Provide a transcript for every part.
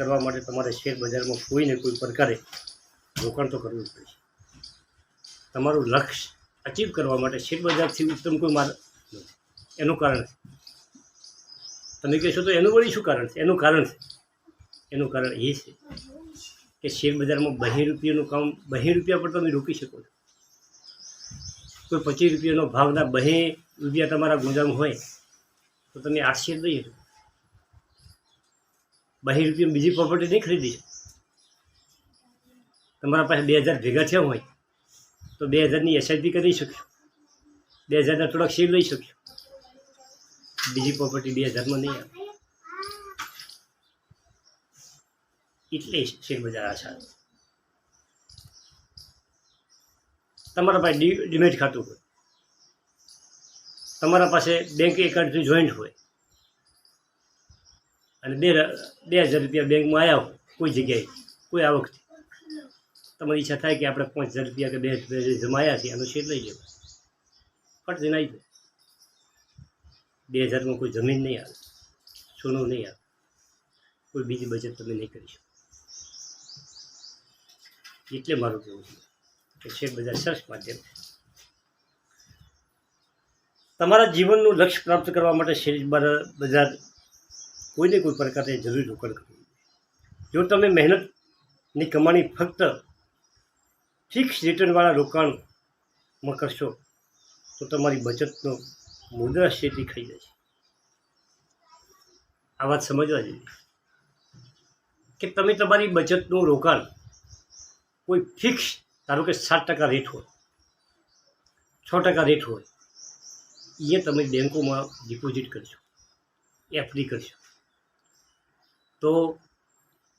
કરવા માટે તમારે શેર બજારમાં કોઈને કોઈ પ્રકારે રોકાણ તો કરવું જ છે. તમારું લક્ષ્ય અચીવ કરવા માટે શેર બજારથી ઉત્તમ કોઈ માર્ગ નથી. એનું કારણ છે. તમે કહેશો તો એનું વળી શું કારણ છે? એનું કારણ છે. એનું કારણ એ છે કે શેર બજારમાં બહી રૂપિયાનું કામ, બહી રૂપિયા પર તમે રોકી શકો છો. કોઈ પચીસ રૂપિયાનો ભાવના બહી રૂપિયા તમારા ગુંજામ હોય, તો તમે આઠ શેર શકો. બહી રૂપિયા બીજી પ્રોપર્ટી નહીં ખરીદી તમારા પાસે બે હજાર ભેગા થયા હોય, તો બે હજારની એસઆઈપી કરી શકશો બે હજારના થોડાક શેર લઈ શકશો બીજી પ્રોપર્ટી બે હજારમાં નહીં આવે. એટલે શેરબજાર આશા તમારા પાસે ડિમેટ ખાતું હોય. તમારા પાસે બેંક એકાઉન્ટ જોઈન્ટ હોય. અને બે બે હજાર રૂપિયા બેંકમાં આવ્યા કોઈ જગ્યાએ, કોઈ આવકથી તમારી ઈચ્છા થાય કે આપણે પાંચ હજાર રૂપિયા કે બે હજાર જમાયા છે એનો શેર લઈ જવા ફટ આવી જાય. બે હજારમાં કોઈ જમીન નહીં આવે, સોનું નહીં આવે. કોઈ બીજી બચત તમે નહીં કરી શકો. એટલે મારું કહેવું છે કે શેર બજાર સરસ માધ્યમ છે. તમારા જીવનનું લક્ષ્ય પ્રાપ્ત કરવા માટે શેર બજાર કોઈને કોઈ પ્રકારે જરૂરી રોકાણ કરવું જો તમે મહેનતની કમાણી ફક્ત ફિક્સ રિટર્નવાળા રોકાણમાં કરશો, તો તમારી બચતનો મુદ્રાસ્ફીતિ ખાઈ જશે આ વાત સમજવા જેવી કે તમે તમારી બચતનું રોકાણ કોઈ ફિક્સ ધારો કે સાત ટકા રેટ હોય, છ ટકા રેટ હોય, એ તમે બેંકોમાં ડિપોઝિટ કરશો એફડી કરશો. તો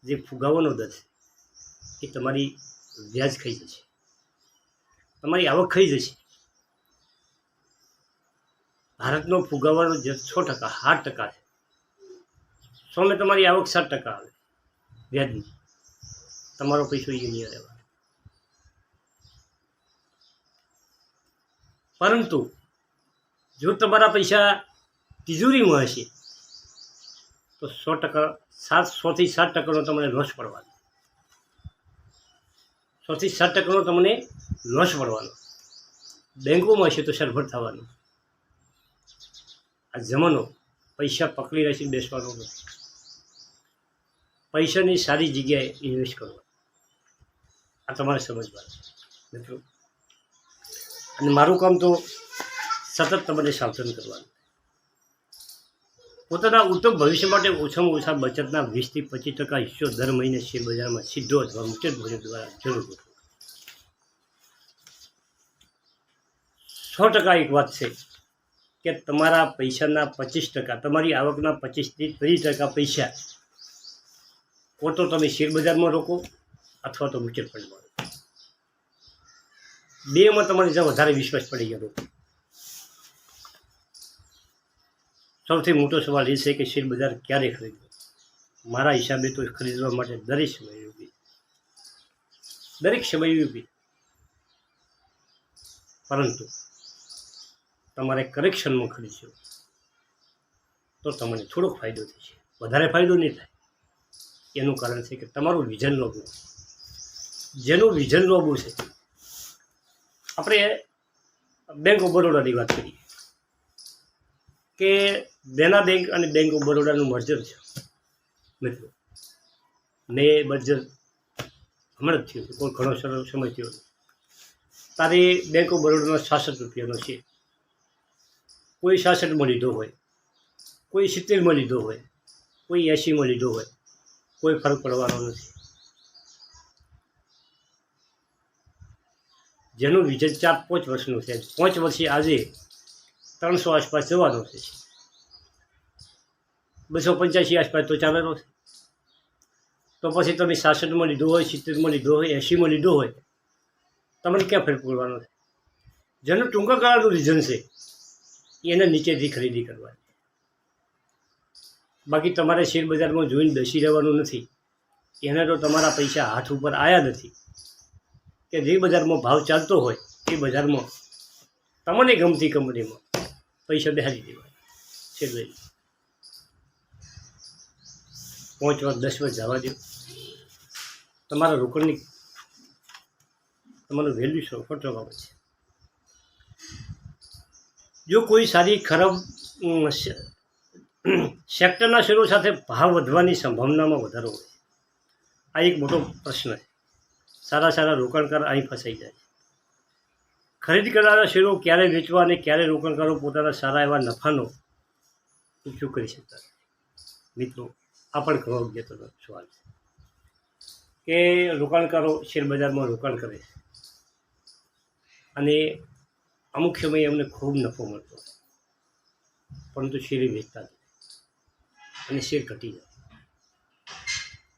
જે ફુગાવાનો દર છે, એ તમારી વ્યાજ ખાઈ જશે. તમારી આવક ખાઈ જશે. ભારતનો ફુગાવાનો દર છ ટકા આઠ ટકા છે. સોમે તમારી આવક સાત ટકા આવે, વ્યાજની. તમારો પૈસો યુનિયર રહેવાનો. પરંતુ જો તમારા પૈસા તિજોરીમાં હશે તો સો ટકા, સાત સોથી સાત ટકાનો તમને લોસ પડવાનો. સોથી સાત ટકાનો તમને લોસ પડવાનો. બેંકોમાં હશે તો સરભર થવાનું. આ જમાનો પૈસા પકડી રાખીને બેસવાનો પૈસાની સારી જગ્યાએ ઇન્વેસ્ટ કરવા આ તમારે સમજવાનું. મિત્રો. અને મારું કામ તો સતત તમને સાવધાન કરવાનું. પોતાના ઉત્તમ ભવિષ્ય માટે ઓછામાં ઓછા બચતના વીસથી પચીસ ટકા હિસ્સો દર મહિને શેર બજારમાં સીધો અથવા મુખ્ય ભોજન દ્વારા જરૂર ગોઠવો સો ટકા એક વાત છે કે તમારા પૈસાના પચીસ ટકા, તમારી આવકના પચીસથી ત્રીસ ટકા પૈસા કો તો તમે શેર બજારમાં રોકો અથવા તો મ્યુચ્યુઅલ ફંડમાં રોકો. બેમાં તમારે જ્યાં વધારે વિશ્વાસ પડી ગયો સૌથી મોટો સવાલ એ છે કે શેર બજાર ક્યારે ખરીદવું? મારા હિસાબે તો ખરીદવા માટે દરેક સમય યોગ્ય દરેક સમય યોગ્ય પરંતુ તમારે કરેક્શનમાં ખરીદશો, તો તમને થોડોક ફાયદો થશે. વધારે ફાયદો નહીં થાય. એનું કારણ છે કે તમારું વિઝન લોબું જેનું વિઝન લોબું છે, આપણે બેંક ઓફ બરોડાની વાત કરીએ. કે દેના બેંક અને બેંક ઓફ બરોડાનું મર્જર છે. મિત્રો, ને મર્જર હમણાં જ થયું છે. કોઈ ઘણો સરળ સમય થયો તારે બેંક ઓફ બરોડાનો છાસઠ રૂપિયાનો છે. કોઈ છાસઠમાં લીધો હોય, કોઈ સિત્તેરમાં લીધો હોય, કોઈ એંશીમાં લીધો હોય, કોઈ ફરક પડવાનો નથી. જેનું વિજય ચાર પાંચ વર્ષનું છે. પાંચ વર્ષે આજે ત્રણસો આસપાસ જવાનું છે. બસો પંચ્યાસી આસપાસ તો ચાલેલો છે. તો પછી તમે સાસઠમાં લીધો હોય, સિત્તેરમાં લીધો હોય, એંશીમાં લીધો હોય, તમને ક્યાં ફેર પડવાનો છે? જેનું ટૂંકા ગાળાનું રીઝન છે એને નીચેથી ખરીદી કરવાની. બાકી તમારે શેરબજારમાં જોઈને બેસી રહેવાનું નથી. એને તો તમારા પૈસા હાથ ઉપર આવ્યા નથી. કે જે બજારમાં ભાવ ચાલતો હોય, એ બજારમાં તમને ગમતી કંપનીમાં પૈસા બેહારી દેવાય શેર પાંચ વાર દસ વાર જવા દો તમારા રોકડની તમારું વેલ્યુ સો ટકા આવે છે. જો કોઈ સારી, ખરાબ સેક્ટરના શેરો સાથે ભાવ વધવાની સંભાવનામાં વધારો હોય, આ એક મોટો પ્રશ્ન છે. સારા સારા રોકાણકાર અહીં ફસાઈ જાય ખરીદ કરનારા શેરો ક્યારે વેચવા અને ક્યારે રોકાણકારો પોતાના સારા એવા નફાનો ઉપયોગ કરી શકતા મિત્રો આ પણ અગત્યનો સવાલ છે. કે રોકાણકારો શેર બજારમાં રોકાણ કરે છે. અને અમુક સમયે એમને ખૂબ નફો મળતો પરંતુ શેર વેચતા નથી. અને શેર ઘટી જાય.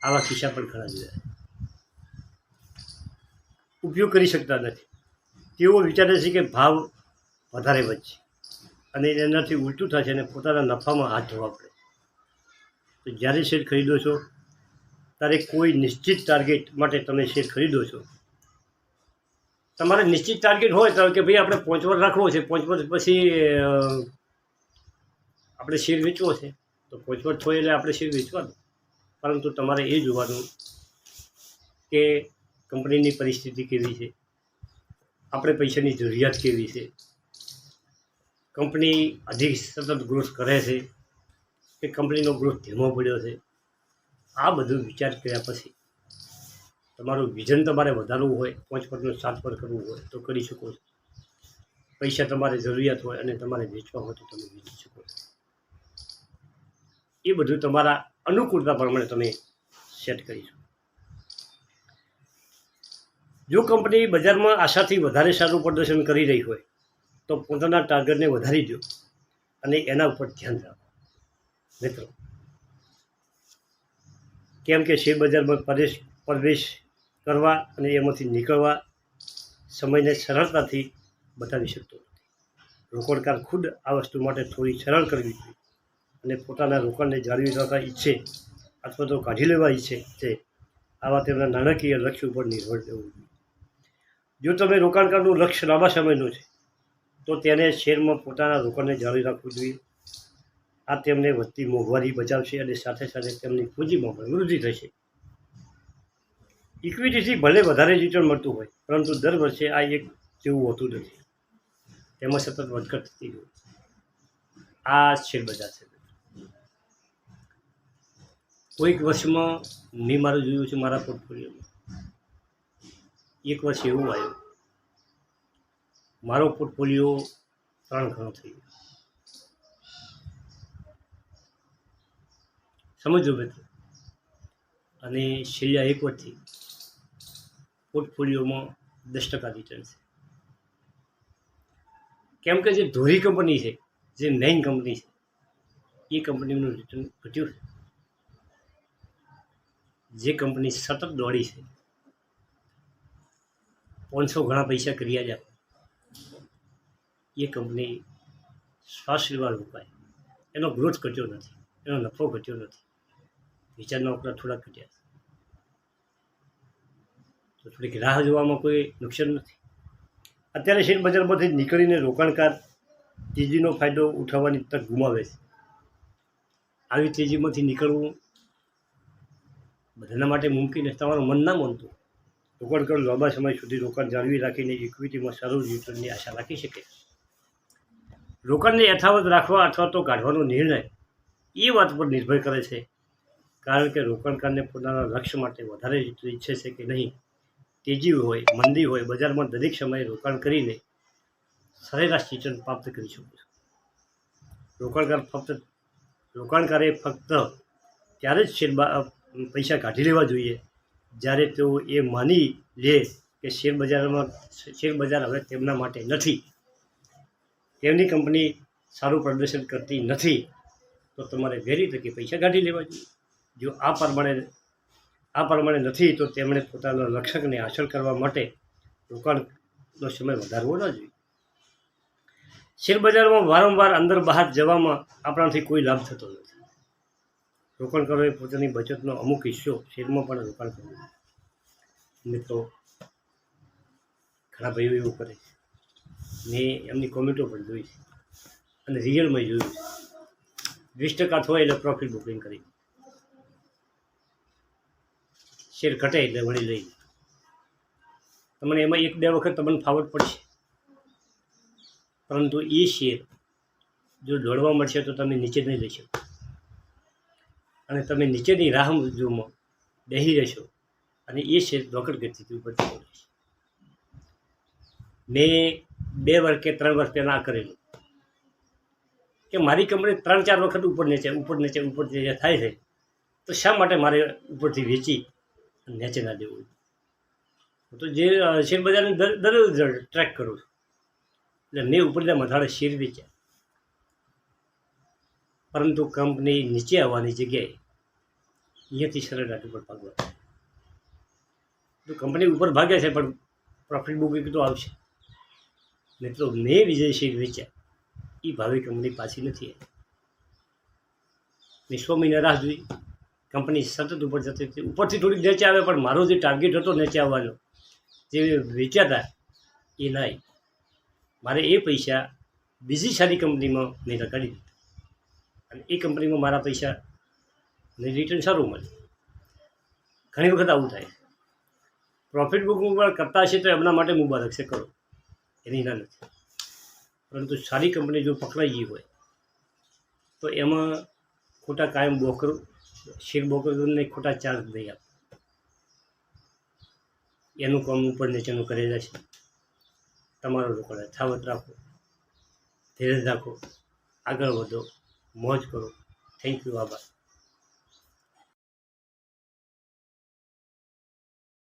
આવા કિસ્સા પણ ઘણા જોયા ઉપયોગ કરી શકતા નથી. તેઓ વિચારે છે કે ભાવ વધારે વધશે. અને એનાથી ઉલટું થશે અને પોતાના નફામાં હાથ ધોવા પડે તો જ્યારે શેર ખરીદો છો, ત્યારે કોઈ નિશ્ચિત ટાર્ગેટ માટે તમે શેર ખરીદો છો? તમારે નિશ્ચિત ટાર્ગેટ હોય તો કે ભાઈ આપણે પાંચ વર્ષ રાખવો છે, પાંચ વર્ષ પછી આપણે શેર વેચવો છે, તો પાંચ વર્ષ હોય એટલે આપણે શેર વેચવાનું. પરંતુ તમારે એ જોવાનું કે કંપનીની પરિસ્થિતિ કેવી છે, આપણે પૈસાની જરૂરિયાત કેવી છે, કંપની અધિક સતત ગ્રોથ કરે છે કે કંપનીનો ગ્રોથ ધીમો પડ્યો છે. આ બધું વિચાર કર્યા પછી તમારું વિઝન તમારે વધારવું હોય, પાંચ પરનું સાત પર કરવું હોય તો કરી શકો છો. પૈસા તમારે જરૂરિયાત હોય અને તમારે વેચવા હોય તો તમે વેચી શકો છો. એ બધું તમારા અનુકૂળતા પ્રમાણે તમે સેટ કરી શકો. જો કંપની બજારમાં આશાથી વધારે સારું પ્રદર્શન કરી રહી હોય, તો પોતાના ટાર્ગેટને વધારી દો અને એના ઉપર ધ્યાન રાખો. મિત્રો. કેમ કે શેર બજારમાં પ્રવેશ પ્રવેશ કરવા અને એમાંથી નીકળવા સમયને સરળતાથી બતાવી શકતો નથી. રોકાણકાર ખુદ આ વસ્તુ માટે થોડી સરળ કરવી જોઈએ અને પોતાના રોકાણને જાળવી રાખવા ઈચ્છે અથવા તો કાઢી લેવા ઈચ્છે છે. આવા તેમના નાણાકીય લક્ષ્ય ઉપર નિર્ભર રહેવું જોઈએ. જો તમે રોકાણકારનું લક્ષ્ય લાંબા સમયનું છે, તો તેને શેરમાં પોતાના રોકાણને જાળવી રાખવું જોઈએ. આ તેમને વધતી મોંઘવારી બચાવશે અને સાથે સાથે તેમની પૂંજીમાં પણ વૃદ્ધિ થશે. ઇક્વિટીથી ભલે વધારે રિટર્ન મળતું હોય, પરંતુ દર વર્ષે આ એક જેવું હોતું નથી. તેમાં સતત વધઘટ થતી હોય. આ શેર બજાર છે. કોઈક વર્ષમાં મેં મારું જોયું છે મારા પોર્ટફોલિયોમાં એક વર્ષ એવું આવ્યું. મારો પોર્ટફોલિયો ત્રણ ગણો થઈ ગયો. સમજો બધું. અને છેલ્લા એક વર્ષથી પોર્ટફોલિયોમાં દસ ટકા રિટર્ન છે. કેમ કે જે ધોરી કંપની છે, જે મેઇન કંપની છે, એ કંપનીનું રિટર્ન ઘટ્યું છે. જે કંપની સતત દોડી છે, પાંચસો ઘણા પૈસા કર્યા જ એ કંપની શ્વાસ લેવા રોકાય. એનો ગ્રોથ ઘટ્યો નથી, એનો નફો ઘટ્યો નથી. વિચારના ઉપરા થોડા ઘટ્યા છે. તો થોડીક રાહ જોવામાં કોઈ નુકસાન નથી. અત્યારે શેર બજારમાંથી નીકળીને રોકાણકાર તેજીનો ફાયદો ઉઠાવવાની તક ગુમાવે છે. આવી તેજીમાંથી નીકળવું બધાના માટે મુમકિન નથી તમારું મન ના માનતું. રોકાણકાર લાંબા સમય સુધી રોકાણ જાળવી રાખીને ઇક્વિટીમાં સારું રિટર્નની આશા રાખી શકે. રોકાણને યથાવત રાખવા અથવા તો કાઢવાનો નિર્ણય એ વાત પર નિર્ભર કરે છે. કારણ કે રોકાણકારને પોતાના લક્ષ્ય માટે વધારે ઈચ્છે છે કે નહીં, તેજી હોય, મંદી હોય, બજારમાં દરેક સમયે રોકાણ કરીને સરેરાશ રિટર્ન પ્રાપ્ત કરી શકું છું. રોકાણકાર ફક્ત રોકાણકારે ફક્ત ત્યારે જ શેર પૈસા કાઢી લેવા જોઈએ, જ્યારે તેઓ એ માની લે કે શેર બજારમાં, શેર બજાર હવે તેમના માટે નથી. તેમની કંપની સારું પ્રદર્શન કરતી નથી, તો તમારે વેરી તકે પૈસા કાઢી લેવા જોઈએ. જો આ પ્રમાણે આ પ્રમાણે નથી, તો તેમણે પોતાના લક્ષ્યને હાંસલ કરવા માટે રોકાણનો સમય વધારવો ન જોઈએ. શેરબજારમાં વારંવાર અંદર બહાર જવામાં આપણાથી કોઈ લાભ થતો નથી. રોકાણકારોએ પોતાની બચતનો અમુક હિસ્સો શેરમાં પણ રોકાણ કરવું. મિત્રો, ઘણા ભાઈઓ એવું કરે છે. મેં એમની કોમેન્ટો પણ જોઈ છે અને રિયલમાં જોયું વીસ ટકા થવાય એટલે પ્રોફિટ બુકિંગ કરી. શેર ઘટે એટલે વળી લઈ તમને એમાં એક બે વખત તમને ફાવટ પડશે. પરંતુ એ શેર જો દોડવા મળશે તો તમે નીચે નહીં લઈ શકો. અને તમે નીચેની રાહ જોમાં બેસી રહેશો અને એ શેર રોકડ ગતિથી ઉપર જતો મેં બે વર્ષ કે ત્રણ વર્ષ પહેલાં કરેલું. કે મારી કંપની ત્રણ ચાર વખત ઉપર નીચે ઉપર નીચે ઉપર નીચે થાય છે. તો શા માટે મારે ઉપરથી વેચી? નીચે ના દેવું તો જે શેર બજારને દર- દરરોજ ટ્રેક કરું છું. એટલે મેં ઉપરના મથાળે શેર વેચ્યા. પરંતુ કંપની નીચે આવવાની જગ્યાએ અહીંયાથી સરળતાથી ઉપર ભાગવા તો કંપની ઉપર ભાગે છે, પણ પ્રોફિટ બુકિંગ તો આવશે. મિત્રો, મેં વિજય શેર વેચ્યા. એ ભાવે કંપની પાછી નથી આવી. મેં સો મહિના રાહ જોઈ. કંપની સતત ઉપર જતી હતી. ઉપરથી થોડીક નીચે આવે, પણ મારો જે ટાર્ગેટ હતો નીચે આવવાનો, જે વેચ્યા એ ના મારે એ પૈસા બીજી સારી કંપનીમાં મેં લગાડી દીધા. અને એ કંપનીમાં મારા પૈસા ને રિટર્ન સારું મળે ઘણી વખત આવું થાય. પ્રોફિટ બુકિંગ પણ કરતા હશે તો એમના માટે મુબારક છે કરો એની ના નથી. પરંતુ સારી કંપની જો પકડાઈ ગઈ હોય, તો એમાં ખોટા કાયમ બોકર શેર બોકરને ખોટા ચાર્જ દઈ આપ. એનું કામ ઉપર નીચેનું કરેલા છે તમારો રોકડ યથાવત રાખો, ધીરજ રાખો, આગળ વધો, મોજ કરો. થેન્ક યુ આભાર.